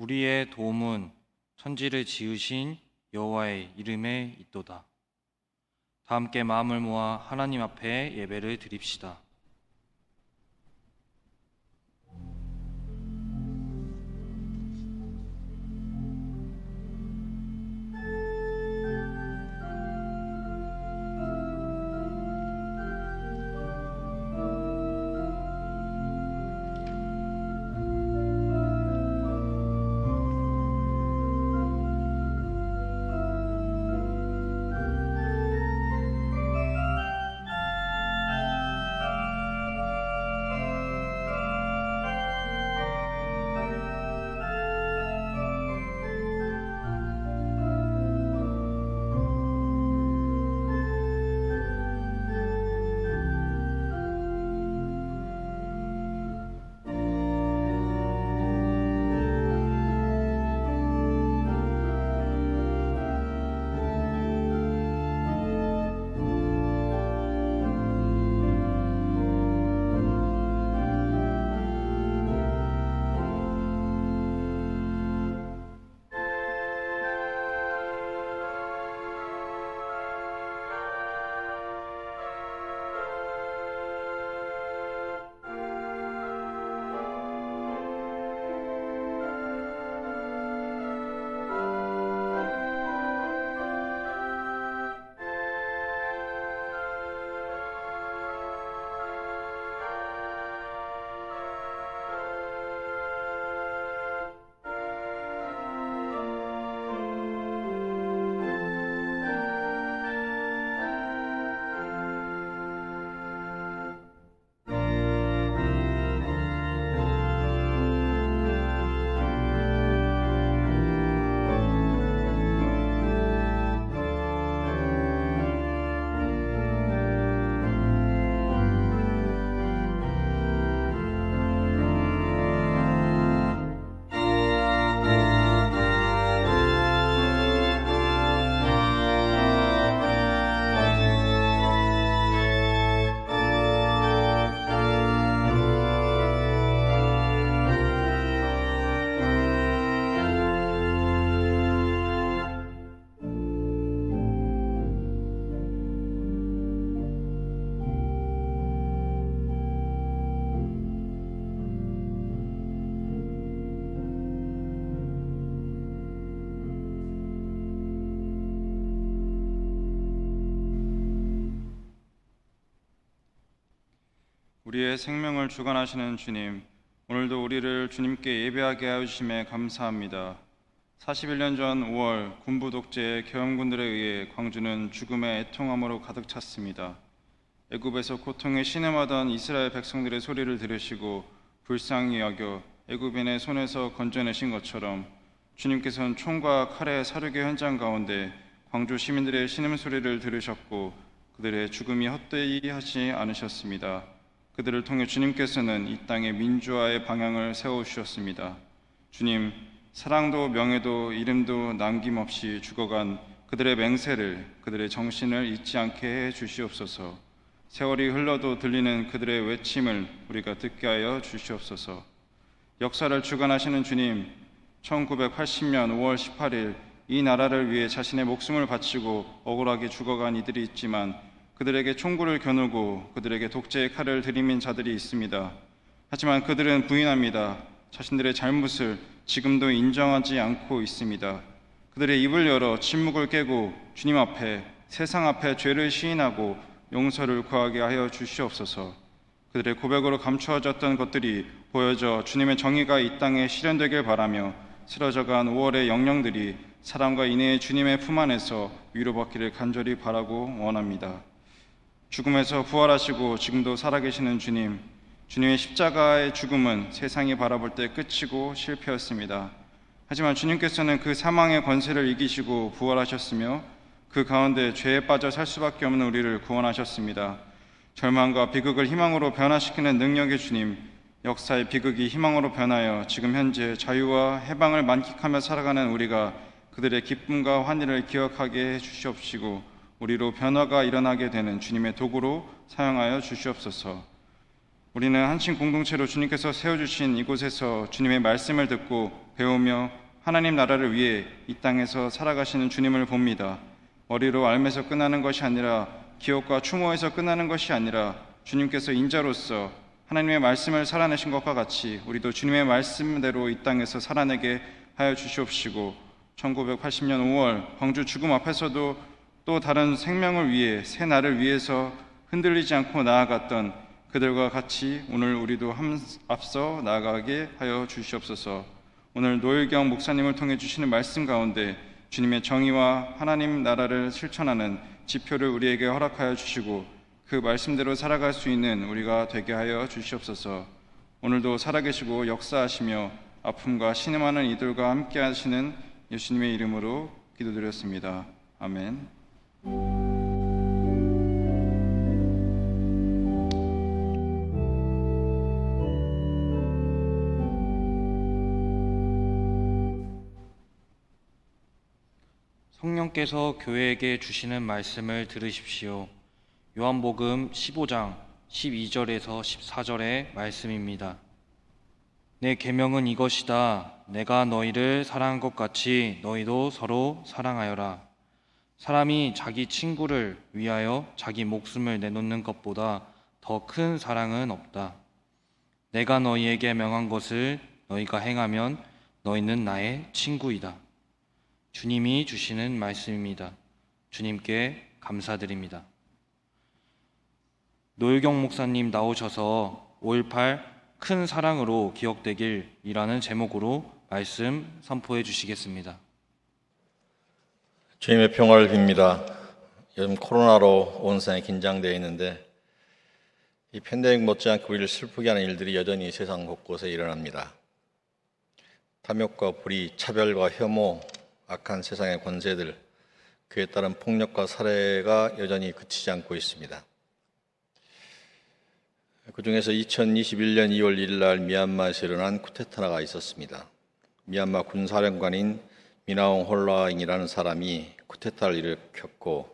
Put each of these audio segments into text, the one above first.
우리의 도움은 천지를 지으신 여호와의 이름에 있도다. 다 함께 마음을 모아 하나님 앞에 예배를 드립시다. 우리의 생명을 주관하시는 주님, 오늘도 우리를 주님께 예배하게 하여 주심에 감사합니다. 41년 전 5월 군부 독재의 계엄군들에 의해 광주는 죽음의 애통함으로 가득 찼습니다. 애굽에서 고통에 신음하던 이스라엘 백성들의 소리를 들으시고 불쌍히 여겨 애굽인의 손에서 건져내신 것처럼 주님께서는 총과 칼의 사륙의 현장 가운데 광주 시민들의 신음 소리를 들으셨고 그들의 죽음이 헛되이 하지 않으셨습니다. 그들을 통해 주님께서는 이 땅의 민주화의 방향을 세워 주셨습니다. 주님, 사랑도 명예도 이름도 남김없이 죽어간 그들의 맹세를 그들의 정신을 잊지 않게 해 주시옵소서. 세월이 흘러도 들리는 그들의 외침을 우리가 듣게 하여 주시옵소서. 역사를 주관하시는 주님, 1980년 5월 18일 이 나라를 위해 자신의 목숨을 바치고 억울하게 죽어간 이들이 있지만 그들에게 총구를 겨누고 그들에게 독재의 칼을 들이민 자들이 있습니다. 하지만 그들은 부인합니다. 자신들의 잘못을 지금도 인정하지 않고 있습니다. 그들의 입을 열어 침묵을 깨고 주님 앞에 세상 앞에 죄를 시인하고 용서를 구하게 하여 주시옵소서. 그들의 고백으로 감추어졌던 것들이 보여져 주님의 정의가 이 땅에 실현되길 바라며 쓰러져간 5월의 영령들이 사랑과 인애의 주님의 품 안에서 위로받기를 간절히 바라고 원합니다. 죽음에서 부활하시고 지금도 살아계시는 주님, 주님의 십자가의 죽음은 세상이 바라볼 때 끝이고 실패였습니다. 하지만 주님께서는 그 사망의 권세를 이기시고 부활하셨으며 그 가운데 죄에 빠져 살 수밖에 없는 우리를 구원하셨습니다. 절망과 비극을 희망으로 변화시키는 능력의 주님, 역사의 비극이 희망으로 변하여 지금 현재 자유와 해방을 만끽하며 살아가는 우리가 그들의 기쁨과 환희를 기억하게 해 주시옵시고 우리로 변화가 일어나게 되는 주님의 도구로 사용하여 주시옵소서. 우리는 한신 공동체로 주님께서 세워주신 이곳에서 주님의 말씀을 듣고 배우며 하나님 나라를 위해 이 땅에서 살아가시는 주님을 봅니다. 머리로 알면서 끝나는 것이 아니라 기억과 추모에서 끝나는 것이 아니라 주님께서 인자로서 하나님의 말씀을 살아내신 것과 같이 우리도 주님의 말씀대로 이 땅에서 살아내게 하여 주시옵시고 1980년 5월 광주 죽음 앞에서도 또 다른 생명을 위해 새 날을 위해서 흔들리지 않고 나아갔던 그들과 같이 오늘 우리도 함- 앞서 나아가게 하여 주시옵소서. 오늘 노일경 목사님을 통해 주시는 말씀 가운데 주님의 정의와 하나님 나라를 실천하는 지표를 우리에게 허락하여 주시고 그 말씀대로 살아갈 수 있는 우리가 되게 하여 주시옵소서. 오늘도 살아계시고 역사하시며 아픔과 신음하는 이들과 함께 하시는 예수님의 이름으로 기도드렸습니다. 아멘. 성령께서 교회에게 주시는 말씀을 들으십시오. 요한복음 15장 12절에서 14절의 말씀입니다. 내 계명은 이것이다. 내가 너희를 사랑한 것 같이 너희도 서로 사랑하여라. 사람이 자기 친구를 위하여 자기 목숨을 내놓는 것보다 더 큰 사랑은 없다. 내가 너희에게 명한 것을 너희가 행하면 너희는 나의 친구이다. 주님이 주시는 말씀입니다. 주님께 감사드립니다. 노일경 목사님 나오셔서 5.18 큰 사랑으로 기억되길이라는 제목으로 말씀 선포해 주시겠습니다. 주님의 평화를 빕니다. 요즘 코로나로 온 세상이 긴장되어 있는데 이 팬데믹 못지않게 우리를 슬프게 하는 일들이 여전히 세상 곳곳에 일어납니다. 탐욕과 불의, 차별과 혐오, 악한 세상의 권세들, 그에 따른 폭력과 살해가 여전히 그치지 않고 있습니다. 그 중에서 2021년 2월 1일 날 미얀마에서 일어난 쿠데타가 있었습니다. 미얀마 군사령관인 미나옹 홀라잉이라는 사람이 쿠데타를 일으켰고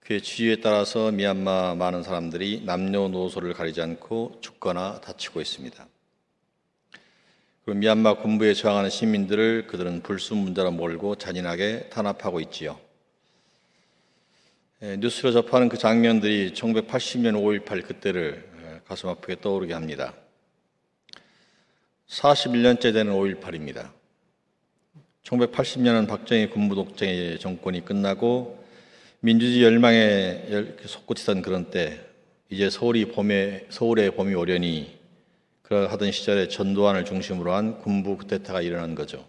그의 지휘에 따라서 미얀마 많은 사람들이 남녀노소를 가리지 않고 죽거나 다치고 있습니다. 그리고 미얀마 군부에 저항하는 시민들을 그들은 불순문자로 몰고 잔인하게 탄압하고 있지요. 에, 뉴스로 접하는 그 장면들이 1980년 5.18 그때를 에, 가슴 아프게 떠오르게 합니다. 41년째 되는 5.18입니다. 1980년은 박정희 군부 독재의 정권이 끝나고 민주주의 열망에 열- 솟구치던 그런 때 이제 서울이 봄에 서울의 봄이 오려니 그러하던 시절에 전두환을 중심으로 한 군부 쿠데타가 일어난 거죠.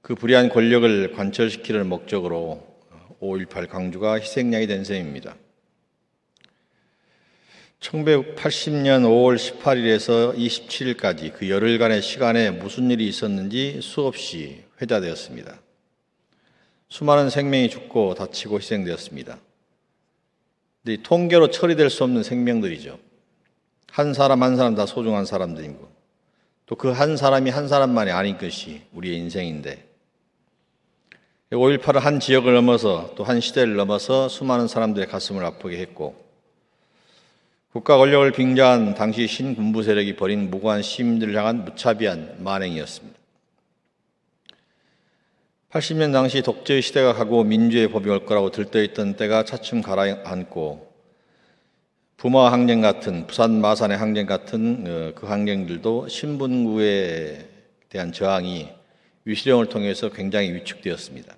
그 불의한 권력을 관철시키는 목적으로 5.18 광주가 희생양이 된 셈입니다. 1980년 5월 18일에서 27일까지 그 열흘간의 시간에 무슨 일이 있었는지 수없이 회자되었습니다. 수많은 생명이 죽고 다치고 희생되었습니다. 근데 이 통계로 처리될 수 없는 생명들이죠. 한 사람 한 사람 다 소중한 사람들이고 또 그 한 사람이 한 사람만이 아닌 것이 우리의 인생인데 5.18은 한 지역을 넘어서 또 한 시대를 넘어서 수많은 사람들의 가슴을 아프게 했고 국가 권력을 빙자한 당시 신군부 세력이 벌인 무고한 시민들을 향한 무차비한 만행이었습니다. 80년 당시 독재의 시대가 가고 민주의 법이 올 거라고 들떠있던 때가 차츰 가라앉고 부마 항쟁 같은 부산 마산의 항쟁 같은 어, 그 항쟁들도 신분구에 대한 저항이 위시령을 통해서 굉장히 위축되었습니다.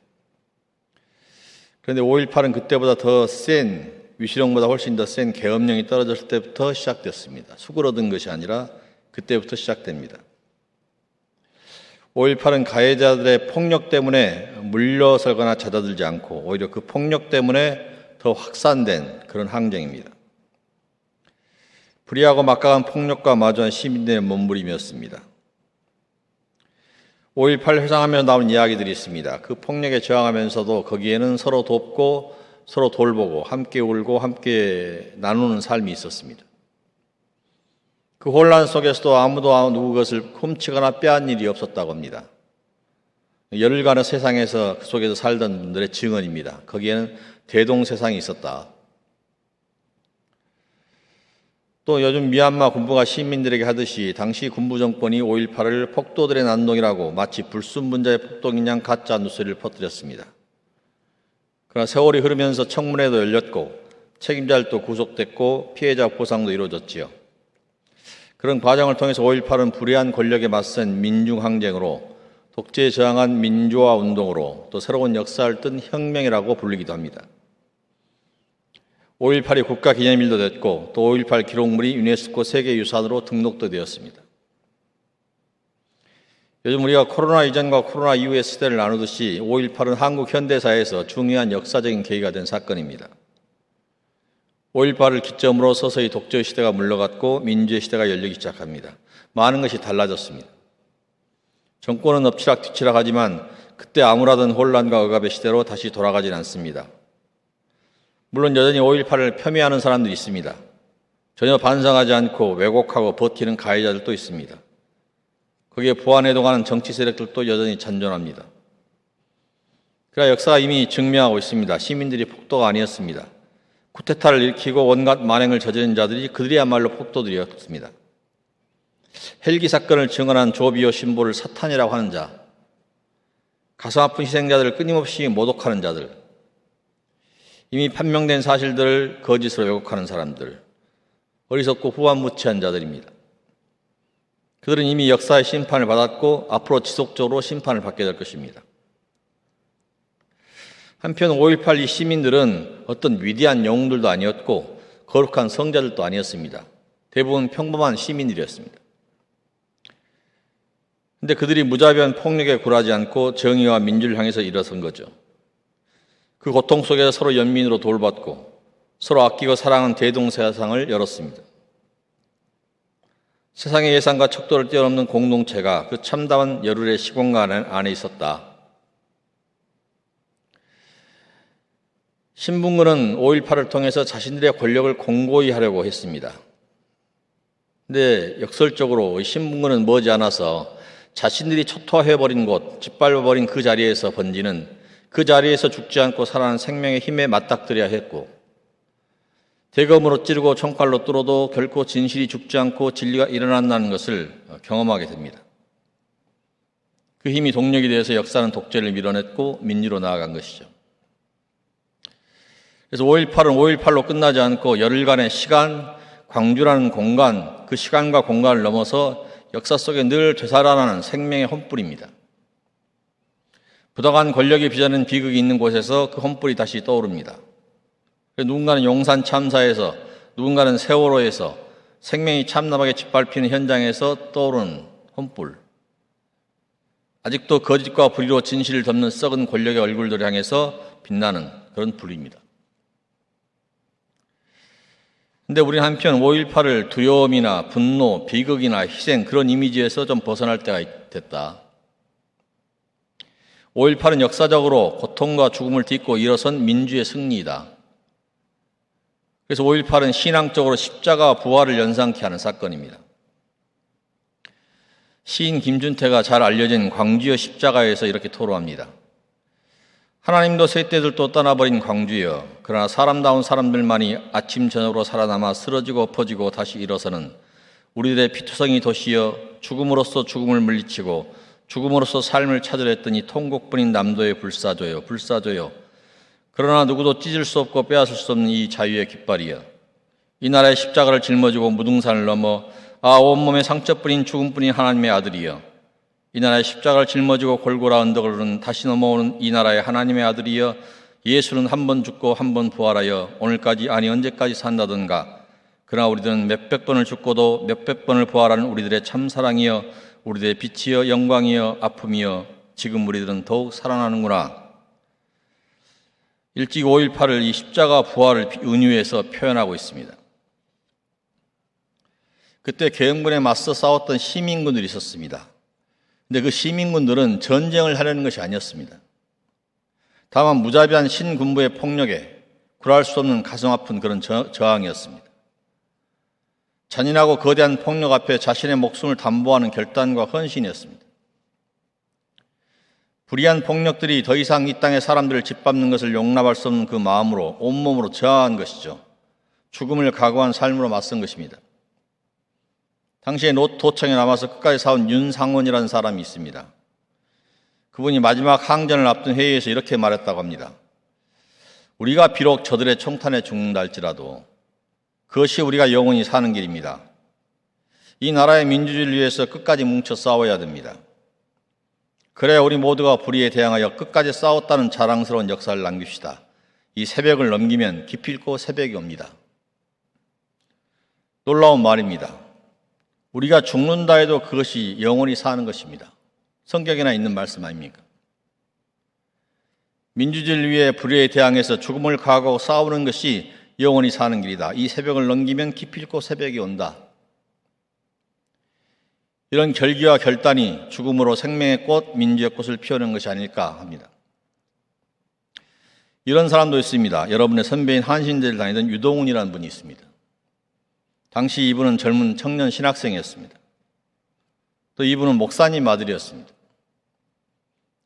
그런데 5.18은 그때보다 더 센 위시령보다 훨씬 더 센 계엄령이 떨어졌을 때부터 시작됐습니다. 수그러든 것이 아니라 그때부터 시작됩니다. 5.18은 가해자들의 폭력 때문에 물러설거나 잦아들지 않고 오히려 그 폭력 때문에 더 확산된 그런 항쟁입니다. 불의하고 막강한 폭력과 마주한 시민들의 몸부림이었습니다. 5.18 회상하며 나온 이야기들이 있습니다. 그 폭력에 저항하면서도 거기에는 서로 돕고 서로 돌보고 함께 울고 함께 나누는 삶이 있었습니다. 그 혼란 속에서도 아무도 누구 것을 훔치거나 빼앗는 일이 없었다고 합니다. 열흘간의 세상에서 그 속에서 살던 분들의 증언입니다. 거기에는 대동 세상이 있었다. 또 요즘 미얀마 군부가 시민들에게 하듯이 당시 군부 정권이 5.18을 폭도들의 난동이라고 마치 불순분자의 폭동인 양 가짜 뉴스를 퍼뜨렸습니다. 그러나 세월이 흐르면서 청문회도 열렸고 책임자들도 구속됐고 피해자 보상도 이루어졌지요. 그런 과정을 통해서 5.18은 불의한 권력에 맞선 민중항쟁으로 독재에 저항한 민주화 운동으로 또 새로운 역사를 뜬 혁명이라고 불리기도 합니다. 5.18이 국가 기념일도 됐고 또 5.18 기록물이 유네스코 세계유산으로 등록도 되었습니다. 요즘 우리가 코로나 이전과 코로나 이후의 시대를 나누듯이 5.18은 한국 현대사에서 중요한 역사적인 계기가 된 사건입니다. 5.18을 기점으로 서서히 독재 시대가 물러갔고 민주의 시대가 열리기 시작합니다. 많은 것이 달라졌습니다. 정권은 엎치락 뒤치락 하지만 그때 암울하던 혼란과 억압의 시대로 다시 돌아가진 않습니다. 물론 여전히 5.18을 폄훼하는 사람들이 있습니다. 전혀 반성하지 않고 왜곡하고 버티는 가해자들도 있습니다. 거기에 보완해동하는 정치 세력들도 여전히 잔존합니다. 그러나 역사가 이미 증명하고 있습니다. 시민들이 폭도가 아니었습니다. 쿠데타를 일으키고 온갖 만행을 저지른 자들이 그들이야말로 폭도들이었습니다. 헬기 사건을 증언한 조비오 신보를 사탄이라고 하는 자, 가슴 아픈 희생자들을 끊임없이 모독하는 자들, 이미 판명된 사실들을 거짓으로 왜곡하는 사람들, 어리석고 후한 무치한 자들입니다. 그들은 이미 역사의 심판을 받았고 앞으로 지속적으로 심판을 받게 될 것입니다. 한편 5.18 이 시민들은 어떤 위대한 영웅들도 아니었고 거룩한 성자들도 아니었습니다. 대부분 평범한 시민들이었습니다. 근데 그들이 무자비한 폭력에 굴하지 않고 정의와 민주를 향해서 일어선 거죠. 그 고통 속에서 서로 연민으로 돌봤고 서로 아끼고 사랑하는 대동세상을 열었습니다. 세상의 예상과 척도를 뛰어넘는 공동체가 그 참담한 열흘의 시공간 안에 있었다. 신분군은 5.18을 통해서 자신들의 권력을 공고히 하려고 했습니다. 근데 역설적으로 신분군은 머지않아서 자신들이 초토화해버린 곳, 짓밟아버린 그 자리에서 번지는 그 자리에서 죽지 않고 살아난 생명의 힘에 맞닥뜨려야 했고 대검으로 찌르고 총칼로 뚫어도 결코 진실이 죽지 않고 진리가 일어난다는 것을 경험하게 됩니다. 그 힘이 동력이 되어서 역사는 독재를 밀어냈고 민주로 나아간 것이죠. 그래서 5.18은 5.18로 끝나지 않고 열흘간의 시간, 광주라는 공간, 그 시간과 공간을 넘어서 역사 속에 늘 되살아나는 생명의 혼불입니다. 부당한 권력이 빚어낸 비극이 있는 곳에서 그 혼불이 다시 떠오릅니다. 누군가는 용산 참사에서, 누군가는 세월호에서 생명이 참담하게 짓밟히는 현장에서 떠오르는 혼불. 아직도 거짓과 불의로 진실을 덮는 썩은 권력의 얼굴들을 향해서 빛나는 그런 불입니다. 근데 우리는 한편 5.18을 두려움이나 분노, 비극이나 희생 그런 이미지에서 좀 벗어날 때가 됐다. 5.18은 역사적으로 고통과 죽음을 딛고 일어선 민주의 승리이다. 그래서 5.18은 신앙적으로 십자가 부활을 연상케 하는 사건입니다. 시인 김준태가 잘 알려진 광주여 십자가에서 이렇게 토로합니다. 하나님도 셋대들도 떠나버린 광주여 그러나 사람다운 사람들만이 아침 저녁으로 살아남아 쓰러지고 퍼지고 다시 일어서는 우리들의 피투성이 도시여 죽음으로써 죽음을 물리치고 죽음으로써 삶을 찾으려 했더니 통곡뿐인 남도에 불사조여 불사조여 그러나 누구도 찢을 수 없고 빼앗을 수 없는 이 자유의 깃발이여. 이 나라의 십자가를 짊어지고 무등산을 넘어 아 온몸에 상처뿐인 죽음뿐인 하나님의 아들이여. 이 나라의 십자가를 짊어지고 골고라 언덕을 오른 다시 넘어오는 이 나라의 하나님의 아들이여 예수는 한 번 죽고 한 번 부활하여 오늘까지 아니 언제까지 산다던가. 그러나 우리들은 몇백 번을 죽고도 몇백 번을 부활하는 우리들의 참 사랑이여 우리들의 빛이여 영광이여 아픔이여 지금 우리들은 더욱 살아나는구나 일찍 5.18을 이 십자가 부활을 은유해서 표현하고 있습니다. 그때 계엄군에 맞서 싸웠던 시민군들이 있었습니다. 근데 그 시민군들은 전쟁을 하려는 것이 아니었습니다. 다만 무자비한 신군부의 폭력에 굴할 수 없는 가슴 아픈 그런 저, 저항이었습니다. 잔인하고 거대한 폭력 앞에 자신의 목숨을 담보하는 결단과 헌신이었습니다. 불의한 폭력들이 더 이상 이 땅의 사람들을 짓밟는 것을 용납할 수 없는 그 마음으로 온몸으로 저항한 것이죠. 죽음을 각오한 삶으로 맞선 것입니다. 당시에 노- 도청에 남아서 끝까지 싸운 윤상원이라는 사람이 있습니다. 그분이 마지막 항전을 앞둔 회의에서 이렇게 말했다고 합니다. 우리가 비록 저들의 총탄에 죽는다 할지라도 그것이 우리가 영원히 사는 길입니다. 이 나라의 민주주의를 위해서 끝까지 뭉쳐 싸워야 됩니다. 그래야 우리 모두가 불의에 대항하여 끝까지 싸웠다는 자랑스러운 역사를 남깁시다. 이 새벽을 넘기면 기필코 새벽이 옵니다. 놀라운 말입니다. 우리가 죽는다 해도 그것이 영원히 사는 것입니다. 성경에나 있는 말씀 아닙니까? 민주주의를 위해 불의에 대항해서 죽음을 각오하고 싸우는 것이 영원히 사는 길이다. 이 새벽을 넘기면 기필코 새벽이 온다. 이런 결기와 결단이 죽음으로 생명의 꽃, 민주의 꽃을 피우는 것이 아닐까 합니다. 이런 사람도 있습니다. 여러분의 선배인 한신대를 다니던 유동훈이라는 분이 있습니다. 당시 이분은 젊은 청년 신학생이었습니다. 또 이분은 목사님 아들이었습니다.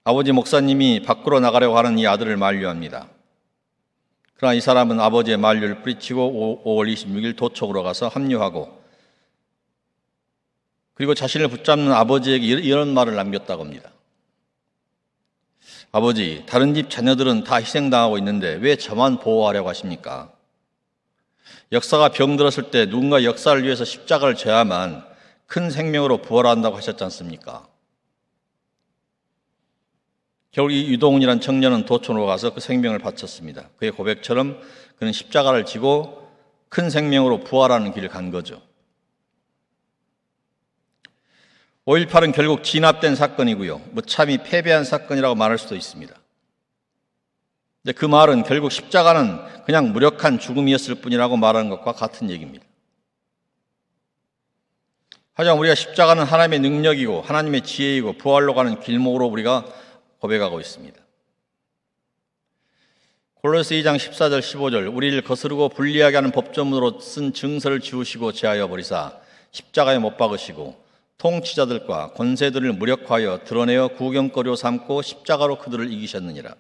아버지 목사님이 밖으로 나가려고 하는 이 아들을 만류합니다. 그러나 이 사람은 아버지의 만류를 뿌리치고 5월 26일 도촉으로 가서 합류하고 그리고 자신을 붙잡는 아버지에게 이런 말을 남겼다고 합니다. 아버지, 다른 집 자녀들은 다 희생당하고 있는데 왜 저만 보호하려고 하십니까? 역사가 병들었을 때 누군가 역사를 위해서 십자가를 져야만 큰 생명으로 부활한다고 하셨지 않습니까? 결국 이 유동훈이란 청년은 도촌으로 가서 그 생명을 바쳤습니다. 그의 고백처럼 그는 십자가를 지고 큰 생명으로 부활하는 길을 간 거죠. 5.18은 결국 진압된 사건이고요. 뭐 참이 패배한 사건이라고 말할 수도 있습니다. 근데 그 말은 결국 십자가는 그냥 무력한 죽음이었을 뿐이라고 말하는 것과 같은 얘기입니다. 하지만 우리가 십자가는 하나님의 능력이고 하나님의 지혜이고 부활로 가는 길목으로 우리가 고백하고 있습니다. 골로새 2장 14절 15절 우리를 거스르고 불리하게 하는 법조문으로 쓴 증서를 지우시고 제하여 버리사 십자가에 못 박으시고 통치자들과 권세들을 무력화하여 드러내어 구경거리로 삼고 십자가로 그들을 이기셨느니라.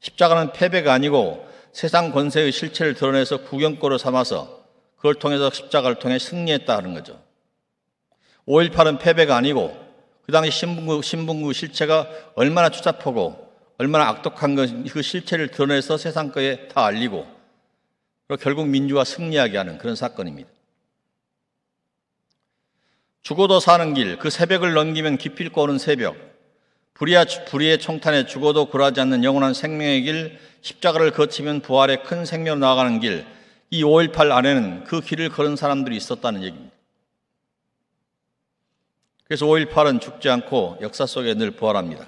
십자가는 패배가 아니고 세상 권세의 실체를 드러내서 구경거리로 삼아서 그걸 통해서 십자가를 통해 승리했다 하는 거죠. 5.18은 패배가 아니고 그 당시 신분구, 신분구 실체가 얼마나 추잡하고 얼마나 악독한 그 실체를 드러내서 세상 거에 다 알리고 결국 민주화 승리하게 하는 그런 사건입니다. 죽어도 사는 길, 그 새벽을 넘기면 기필코 오는 새벽, 불의와 불의의 총탄에 죽어도 굴하지 않는 영원한 생명의 길, 십자가를 거치면 부활의 큰 생명으로 나아가는 길, 이 5.18 안에는 그 길을 걸은 사람들이 있었다는 얘기입니다. 그래서 5.18은 죽지 않고 역사 속에 늘 부활합니다.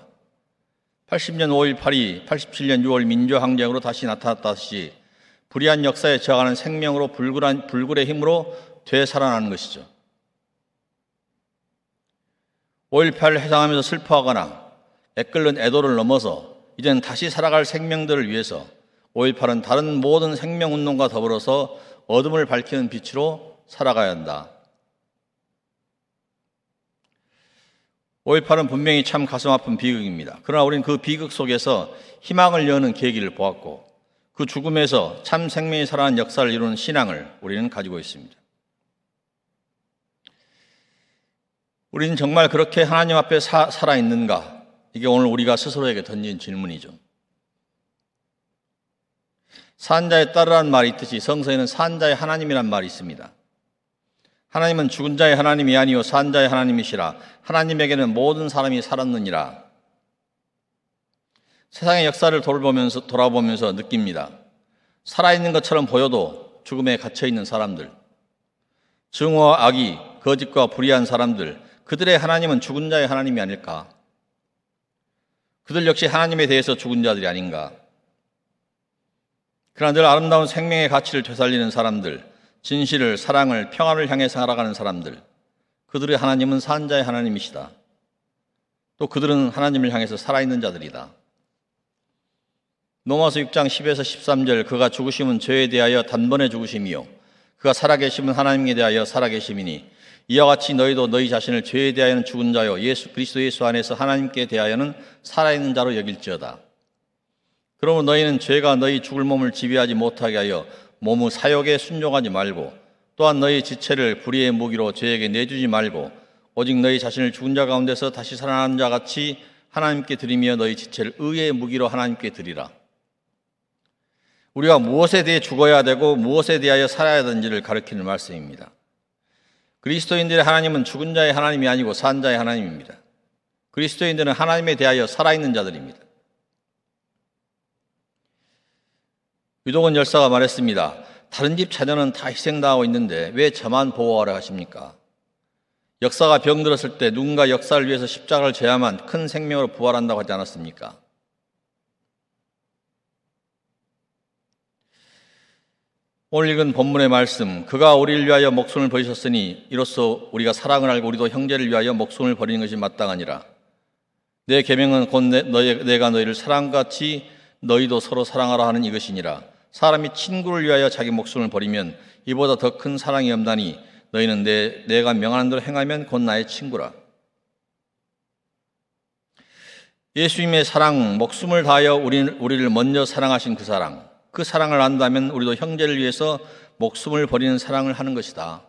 80년 5.18이 87년 6월 민주항쟁으로 다시 나타났다시 불의한 역사에 저항하는 생명으로 불굴한, 불굴의 힘으로 되살아나는 것이죠. 5.18을 해당하면서 슬퍼하거나 애끓는 애도를 넘어서 이제는 다시 살아갈 생명들을 위해서 5.18은 다른 모든 생명운동과 더불어서 어둠을 밝히는 빛으로 살아가야 한다. 5.18은 분명히 참 가슴 아픈 비극입니다. 그러나 우리는 그 비극 속에서 희망을 여는 계기를 보았고 그 죽음에서 참 생명이 살아난 역사를 이루는 신앙을 우리는 가지고 있습니다. 우리는 정말 그렇게 하나님 앞에 사, 살아있는가? 이게 오늘 우리가 스스로에게 던진 질문이죠. 산자에 따르라는 말이 있듯이 성서에는 산자의 하나님이란 말이 있습니다. 하나님은 죽은 자의 하나님이 아니요 산자의 하나님이시라 하나님에게는 모든 사람이 살았느니라. 세상의 역사를 돌보면서 돌아보면서 느낍니다. 살아있는 것처럼 보여도 죽음에 갇혀 있는 사람들, 증오와 악이 거짓과 불의한 사람들, 그들의 하나님은 죽은 자의 하나님이 아닐까? 그들 역시 하나님에 대해서 죽은 자들이 아닌가? 그러나 늘 아름다운 생명의 가치를 되살리는 사람들, 진실을, 사랑을, 평화를 향해 살아가는 사람들, 그들의 하나님은 산자의 하나님이시다. 또 그들은 하나님을 향해서 살아있는 자들이다. 노마서 6장 10에서 13절 그가 죽으심은 죄에 대하여 단번에 죽으심이요 그가 살아계심은 하나님에 대하여 살아계심이니 이와 같이 너희도 너희 자신을 죄에 대하여는 죽은 자요 예수 그리스도 예수 안에서 하나님께 대하여는 살아있는 자로 여길지어다. 그러므로 너희는 죄가 너희 죽을 몸을 지배하지 못하게 하여 몸의 사욕에 순종하지 말고 또한 너희 지체를 불의의 무기로 죄에게 내주지 말고 오직 너희 자신을 죽은 자 가운데서 다시 살아난 자 같이 하나님께 드리며 너희 지체를 의의 무기로 하나님께 드리라. 우리가 무엇에 대해 죽어야 되고 무엇에 대하여 살아야 되는지를 가르치는 말씀입니다. 그리스도인들의 하나님은 죽은 자의 하나님이 아니고 산 자의 하나님입니다. 그리스도인들은 하나님에 대하여 살아있는 자들입니다. 유동원 열사가 말했습니다. 다른 집 자녀는 다 희생당하고 있는데 왜 저만 보호하라 하십니까? 역사가 병들었을 때 누군가 역사를 위해서 십자가를 져야만 큰 생명으로 부활한다고 하지 않았습니까? 오늘 읽은 본문의 말씀, 그가 우리를 위하여 목숨을 버리셨으니 이로써 우리가 사랑을 알고 우리도 형제를 위하여 목숨을 버리는 것이 마땅하니라. 내 계명은 곧 내, 너희, 내가 너희를 사랑같이 너희도 서로 사랑하라 하는 이것이니라. 사람이 친구를 위하여 자기 목숨을 버리면 이보다 더 큰 사랑이 없나니 너희는 내, 내가 명하는 대로 행하면 곧 나의 친구라. 예수님의 사랑, 목숨을 다하여 우리, 우리를 먼저 사랑하신 그 사랑, 그 사랑을 안다면 우리도 형제를 위해서 목숨을 버리는 사랑을 하는 것이다.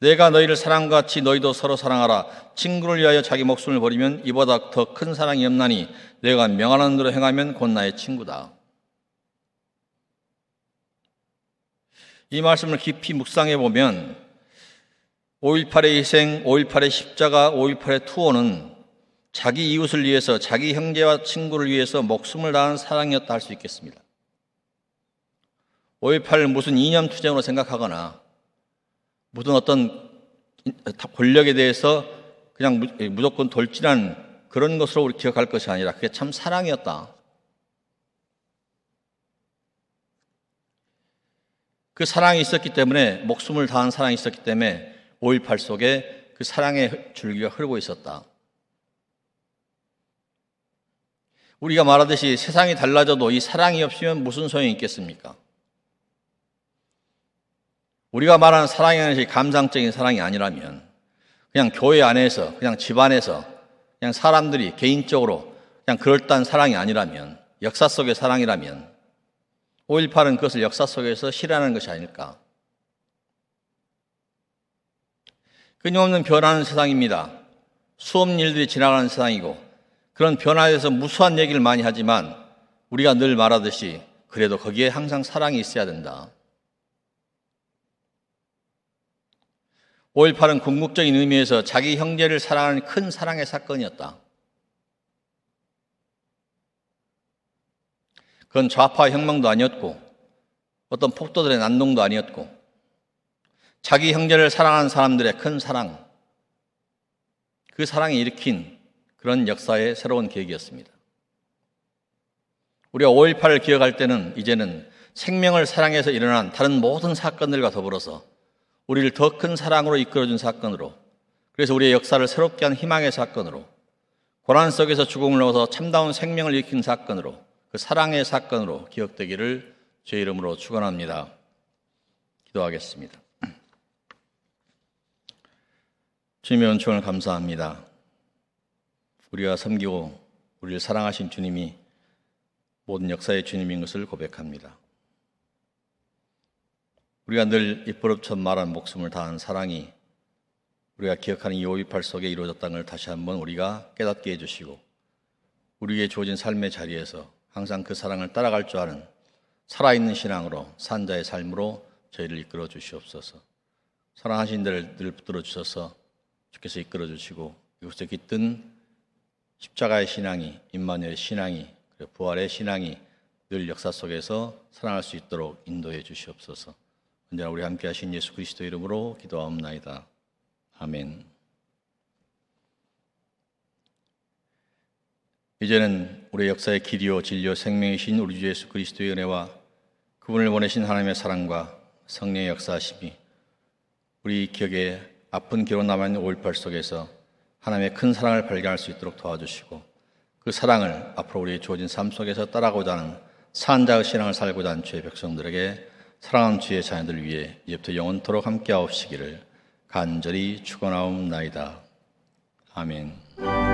내가 너희를 사랑과 같이 너희도 서로 사랑하라. 친구를 위하여 자기 목숨을 버리면 이보다 더 큰 사랑이 없나니 내가 명하는 대로 행하면 곧 나의 친구다. 이 말씀을 깊이 묵상해 보면 5.18의 희생, 5.18의 십자가, 5.18의 투어는 자기 이웃을 위해서, 자기 형제와 친구를 위해서 목숨을 다한 사랑이었다 할 수 있겠습니다. 5.18을 무슨 이념 투쟁으로 생각하거나 무슨 어떤 권력에 대해서 그냥 무조건 돌진한 그런 것으로 우리 기억할 것이 아니라 그게 참 사랑이었다. 그 사랑이 있었기 때문에 목숨을 다한 사랑이 있었기 때문에 5.18 속에 그 사랑의 줄기가 흐르고 있었다. 우리가 말하듯이 세상이 달라져도 이 사랑이 없으면 무슨 소용이 있겠습니까? 우리가 말하는 사랑이라는 것이 감상적인 사랑이 아니라면 그냥 교회 안에서, 그냥 집 안에서, 그냥 사람들이 개인적으로 그냥 그럴듯한 사랑이 아니라면 역사 속의 사랑이라면 5.18은 그것을 역사 속에서 실현하는 것이 아닐까. 끊임없는 변하는 세상입니다. 수없는 일들이 지나가는 세상이고 그런 변화에 대해서 무수한 얘기를 많이 하지만 우리가 늘 말하듯이 그래도 거기에 항상 사랑이 있어야 된다. 5.18은 궁극적인 의미에서 자기 형제를 사랑하는 큰 사랑의 사건이었다. 그건 좌파 혁명도 아니었고 어떤 폭도들의 난동도 아니었고 자기 형제를 사랑하는 사람들의 큰 사랑 그 사랑이 일으킨 그런 역사의 새로운 계기였습니다. 우리가 5.18을 기억할 때는 이제는 생명을 사랑해서 일어난 다른 모든 사건들과 더불어서 우리를 더 큰 사랑으로 이끌어준 사건으로 그래서 우리의 역사를 새롭게 한 희망의 사건으로 고난 속에서 죽음을 넘어서 참다운 생명을 일으킨 사건으로 그 사랑의 사건으로 기억되기를 제 이름으로 축원합니다. 기도하겠습니다. 주님의 은총을 감사합니다. 우리가 섬기고 우리를 사랑하신 주님이 모든 역사의 주님인 것을 고백합니다. 우리가 늘 입버릇처럼 말한 목숨을 다한 사랑이 우리가 기억하는 이5.18 속에 이루어졌다는 걸 다시 한번 우리가 깨닫게 해주시고 우리에게 주어진 삶의 자리에서 항상 그 사랑을 따라갈 줄 아는 살아있는 신앙으로 산자의 삶으로 저희를 이끌어 주시옵소서. 사랑하신 들늘 붙들어 주셔서 주께서 이끌어 주시고 이곳에 깃든 십자가의 신앙이 임마누의 신앙이 그리고 부활의 신앙이 늘 역사 속에서 살아날 수 있도록 인도해 주시옵소서. 언제나 우리 함께 하신 예수 그리스도 이름으로 기도하옵나이다. 아멘. 이제는 우리 역사의 길이요 진리요 생명이신 우리 주 예수 그리스도의 은혜와 그분을 보내신 하나님의 사랑과 성령의 역사하심이 우리 기억에 아픈 기로 남아있는 5.18 속에서 하나님의 큰 사랑을 발견할 수 있도록 도와주시고 그 사랑을 앞으로 우리 주어진 삶 속에서 따라고자 하는 산자의 신앙을 살고자 하는 주의 백성들에게 사랑하는 주의 자녀들 위해 이제부터 영원토록 함께하옵시기를 간절히 축원하옵나이다. 아멘.